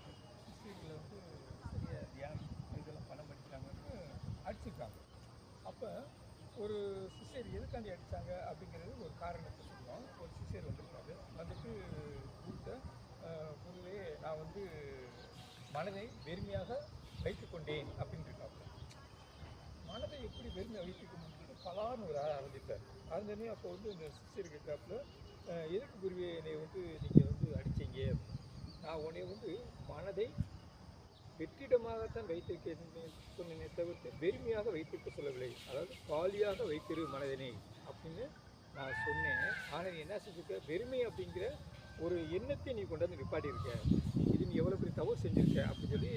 கிறிஸ்டியனில் வந்து சரியாக தியானம் இதெல்லாம் பண்ண மாட்டேங்கிறாங்கன்னு அடிச்சிருக்காங்க அப்போ ஒரு சிஸ்டர் எதுக்காண்டி அடித்தாங்க அப்படிங்கிறது ஒரு காரணத்தை சொல்லுவோம் ஒரு சிஸ்டர் வந்திருக்காரு வந்துட்டு குருட்ட குருவே நான் வந்து மனதை வெறுமையாக வைத்துக்கொண்டேன் அப்படின்னு மனதை எப்படி வெறுமை வைத்துக்க முடியும்னு பலான்னு ஒரு ஆரம்பித்தார் ஆரம்பித்தே அப்போ வந்து இந்த சிஸ்டர் கேட்டாப்புல எதுக்கு குருவியை என்னை வந்து நீங்கள் வந்து அடித்தீங்க நான் உடனே வந்து மனதை வெற்றிடமாகத்தான் வைத்திருக்கிறேன் சொன்னேனே தவிர்த்து வெறுமையாக வைத்திருக்க சொல்லவில்லை. அதாவது காலியாக வைத்திரு மனதினை அப்படின்னு நான் சொன்னேன். ஆனால் நீ என்ன செஞ்சுருக்க? வெறுமை அப்படிங்கிற ஒரு எண்ணத்தை நீ கொண்டு வந்து நிப்பாட்டியிருக்க. இது நீ எவ்வளோ பெரிய தவறு செஞ்சுருக்க அப்படின்னு சொல்லி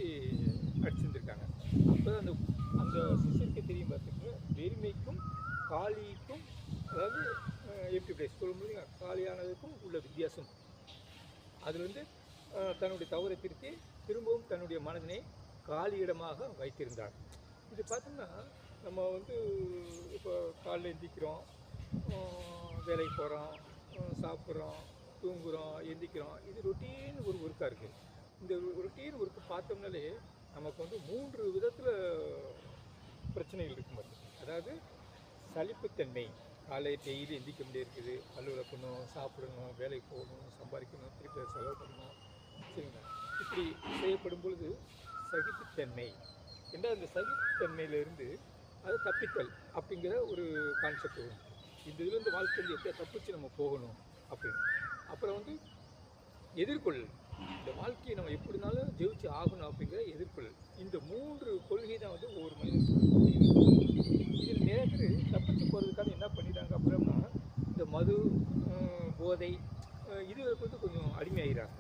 அடிச்சிருந்துருக்காங்க. அப்போ அந்த அந்த சிஷியருக்கு தெரியும் பார்த்துக்க வெறுமைக்கும் காலிக்கும் அதாவது எப்படி சொல்ல முடியும்? காலியானதுக்கும் உள்ள வித்தியாசம். அதில் வந்து தன்னுடைய தவறை திருத்தி திரும்பவும் தன்னுடைய மனதினை காலியிடமாக வைத்திருந்தார். இது பார்த்தோம்னா நம்ம வந்து இப்போ காலில் எந்திக்கிறோம் வேலைக்கு போகிறோம் சாப்பிட்றோம் தூங்குகிறோம் எந்திக்கிறோம். இது ரொட்டீன் ஒரு ஒர்க்காக இருக்குது இந்த ரொட்டீன் ஒர்க்கு பார்த்தோம்னாலே நமக்கு வந்து மூன்று விதத்தில் பிரச்சனைகள் இருக்கும் பாருங்க. அதாவது சலிப்புத்தன்மை. காலை டெய்லி எந்திக்க முடியாது இருக்குது. பல்லு சாப்பிடணும் வேலைக்கு போகணும் சம்பாதிக்கணும் திருப்பி செலவு பண்ணணும். சரிங்களா இப்படி செய்யப்படும் பொழுது சகிப்புத்தன்மை. என்ற அந்த சகிப்புத்தன்மையிலிருந்து அது தப்பித்தல் அப்படிங்கிற ஒரு கான்செப்ட் வரும். இந்த இதுலேருந்து வாழ்க்கையில் எப்படியா தப்பிச்சு நம்ம போகணும் அப்படின்னு. அப்புறம் வந்து எதிர்கொள் இந்த வாழ்க்கையை நம்ம எப்படினாலும் ஜெயிச்சு ஆகணும் அப்படிங்கிற எதிர்கொள் இந்த மூன்று கொள்கை தான் வந்து ஒவ்வொரு மனிதனுக்கும் இதில் நிறைய பேர் தப்பிச்சு போகிறதுக்காக என்ன பண்ணிட்டாங்க அப்புறம்னா இந்த மது அஹ், போதை அஹ், இதுகளுக்கு வந்து கொஞ்சம் அடிமையாகிறாங்க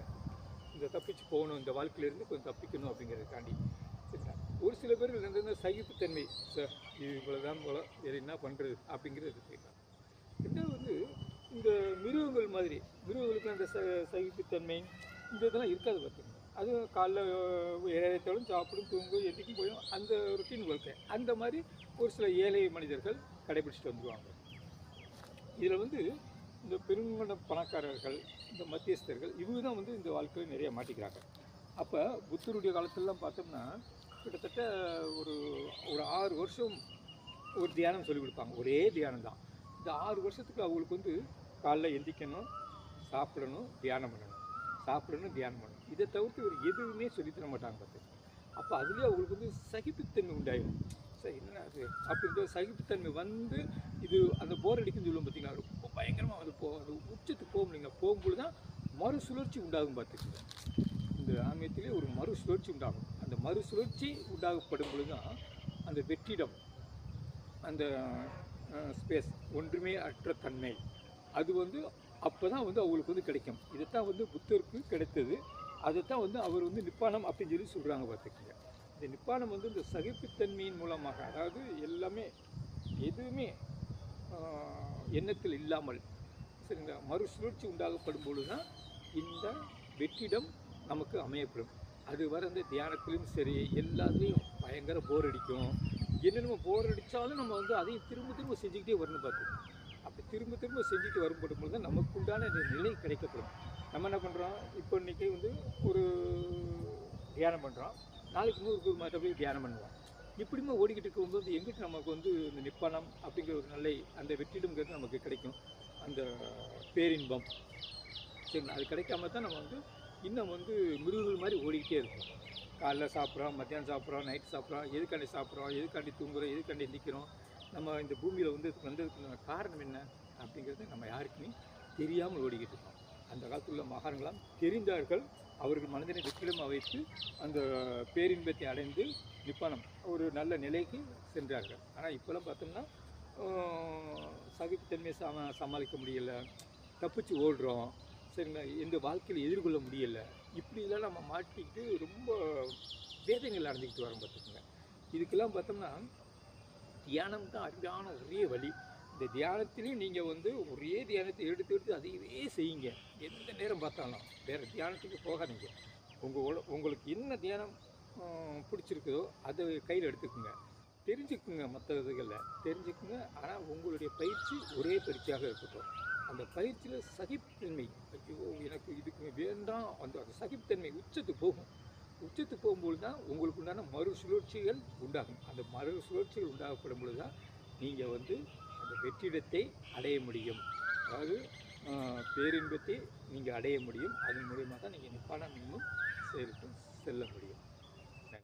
இந்த தப்பிச்சு போகணும் இந்த வாழ்க்கையிலேருந்து கொஞ்சம் தப்பிக்கணும் அப்படிங்கிறதுக்காண்டி. சரிங்களா? ஒரு சில பேர் இருந்த சகிப்புத்தன்மை சார் இது இவ்வளோதான் போல வேறு என்ன பண்ணுறது அப்படிங்கிறது இருக்கலாம் ரெண்டாவது வந்து இந்த மிருகங்கள் மாதிரி மிருகங்களுக்கு அந்த ச சகிப்புத்தன்மை இந்த இதெல்லாம் இருக்காது பார்த்துங்க அது காலைல ஏழைத்தாலும் சாப்பிடும் தூங்கும் எந்திக்கும் போயும் அந்த ரொட்டீன் வாழ்க்கை. அந்த மாதிரி ஒரு சில ஏழை மனிதர்கள் கடைபிடிச்சிட்டு வந்துடுவாங்க இதில் வந்து இந்த பெருங்கண பணக்காரர்கள் இந்த மத்தியஸ்தர்கள் இவங்க தான் வந்து இந்த வாழ்க்கையில் நிறைய மாட்டிக்கிறாங்க. அப்போ புத்தருடைய காலத்திலலாம் பார்த்தோம்னா கிட்டத்தட்ட ஒரு ஒரு ஆறு வருஷம் ஒரு தியானம் சொல்லிக் கொடுப்பாங்க. ஒரே தியானம் தான். இந்த ஆறு வருஷத்துக்கு அவங்களுக்கு வந்து காலைல எந்திக்கணும் சாப்பிடணும் தியானம் பண்ணணும். சாப்பிடணும் தியானம் பண்ணணும். இதை தவிர்த்து ஒரு எதுவுமே சொல்லித் தர மாட்டாங்க பார்த்து. அப்போ அதுலேயே அவங்களுக்கு வந்து சகிப்புத்தன்மை உண்டாயிடும் சரி என்னடா அது அப்படின்ற சகிப்புத்தன்மை வந்து இது அந்த போர் அடிக்குன்னு சொல்லுவோம் பார்த்தீங்கன்னா ரொம்ப பயங்கரமாக அது போ அது உச்சத்துக்கு போகும் நீங்கள் போகும்போது தான் மறுசுழற்சி உண்டாகும் பார்த்துக்கோங்க கிராமியத்திலே ஒரு மறுசுழற்சி உண்டாகும். அந்த மறுசுழற்சி உண்டாகப்படும் பொழுது தான் அந்த வெற்றிடம் அந்த ஸ்பேஸ் ஒன்றுமே அற்ற தன்மை. அது வந்து அப்போ தான் வந்து அவங்களுக்கு வந்து கிடைக்கும். இதைத்தான் வந்து புத்தருக்கு கிடைத்தது. அதைத்தான் வந்து அவர் வந்து நிப்பானம் அப்படின்னு சொல்லி சொல்கிறாங்க பார்த்துக்கீங்க இந்த நிப்பானம் வந்து இந்த சகிப்புத்தன்மையின் மூலமாக அதாவது எல்லாமே எதுவுமே எண்ணத்தில் இல்லாமல் சரிங்களா மறுசுழற்சி உண்டாகப்படும் பொழுது தான் இந்த வெற்றிடம் நமக்கு அமையப்படும். அது வர இந்த தியானத்திலும் சரி எல்லாத்துலேயும் பயங்கர போர் அடிக்கும். என்னென்ன போர் அடித்தாலும் நம்ம வந்து அதையும் திரும்ப திரும்ப செஞ்சுக்கிட்டே வரணும் பார்த்து. அப்படி திரும்ப திரும்ப செஞ்சுட்டு வரும்படும் பொழுது தான் நமக்கு உண்டான நிலை கிடைக்கப்படும். நம்ம என்ன பண்ணுறோம் இப்போ இன்றைக்கி வந்து ஒரு தியானம் பண்ணுறோம் நாளைக்கு இன்னொரு மற்றபடி தியானம் பண்ணுவோம். இப்படிமா ஓடிக்கிட்டு இருக்கும்போது எங்கிட்டு நமக்கு வந்து இந்த நிப்பானம் அப்படிங்கிற ஒரு நிலை அந்த வெற்றிடம்ங்கிறது நமக்கு கிடைக்கும். அந்த பேரின்பம். சரிங்களா அது கிடைக்காம தான் நம்ம வந்து இன்னும் வந்து மிருகங்கள் மாதிரி ஓடிக்கிட்டே இருக்கும். காலைல சாப்பிட்றோம் மத்தியானம் சாப்பிட்றோம் நைட் சாப்பிட்றோம் எதுக்காண்டி சாப்பிட்றோம் எதுக்காண்டி தூங்குறோம் எதுக்காண்டி நிற்கிறோம் நம்ம இந்த பூமியில் வந்து வந்ததுக்கு காரணம் என்ன அப்படிங்கிறது நம்ம யாருக்குமே தெரியாமல் ஓடிக்கிட்டு இருக்கோம். அந்த காலத்தில் உள்ள மகான்களாம் தெரிந்தார்கள். அவர்கள் மனதினை வெற்றிடமாக வைத்து அந்த பேரின்பத்தை அடைந்து நிப்பானம் ஒரு நல்ல நிலைக்கு சென்றார்கள். ஆனால் இப்போல்லாம் பார்த்தோம்னா சகிப்புத்தன்மையை சம சமாளிக்க முடியலை. தப்பிச்சு ஓடுறோம். சரிங்களா? எந்த வாழ்க்கையில் எதிர்கொள்ள முடியலை. இப்படிலாம் நம்ம மாட்டிக்கிட்டு ரொம்ப வேதங்கள் அடைஞ்சிக்கிட்டு வரோம் பார்த்துக்கோங்க. இதுக்கெல்லாம் பார்த்தோம்னா தியானம் தான் அருமையான ஒரே வழி. இந்த தியானத்திலையும் நீங்கள் வந்து ஒரே தியானத்தை எடுத்து எடுத்து அதையவே செய்யுங்க. எந்த நேரம் பார்த்தாலும். வேறு தியானத்துக்கு போகாதீங்க. உங்கள் உங்களுக்கு என்ன தியானம் பிடிச்சிருக்குதோ அதை கையில் எடுத்துக்கோங்க. தெரிஞ்சுக்குங்க மற்ற இதுகளில் தெரிஞ்சுக்குங்க. ஆனால் உங்களுடைய பயிற்சி ஒரே பயிற்சியாக இருக்கட்டும். அந்த பயிற்சியில் சகிப்புத்தன்மை ஐயோ எனக்கு இதுக்கு வேண்டாம். அந்த அந்த சகிப்புத்தன்மை உச்சத்துக்கு போகும். உச்சத்துக்கு போகும்போது தான் உங்களுக்கு உண்டான மறுசுழற்சிகள் உண்டாகும். அந்த மறுசுழற்சிகள் உண்டாகப்படும் பொழுது தான் நீங்கள் வந்து அந்த வெற்றிடத்தை அடைய முடியும். அதாவது பேரின்பத்தை நீங்கள் அடைய முடியும். அதன் மூலியமாக தான் நீங்கள் நிப்பான மீண்டும் செயலுக்கு செல்ல முடியும்.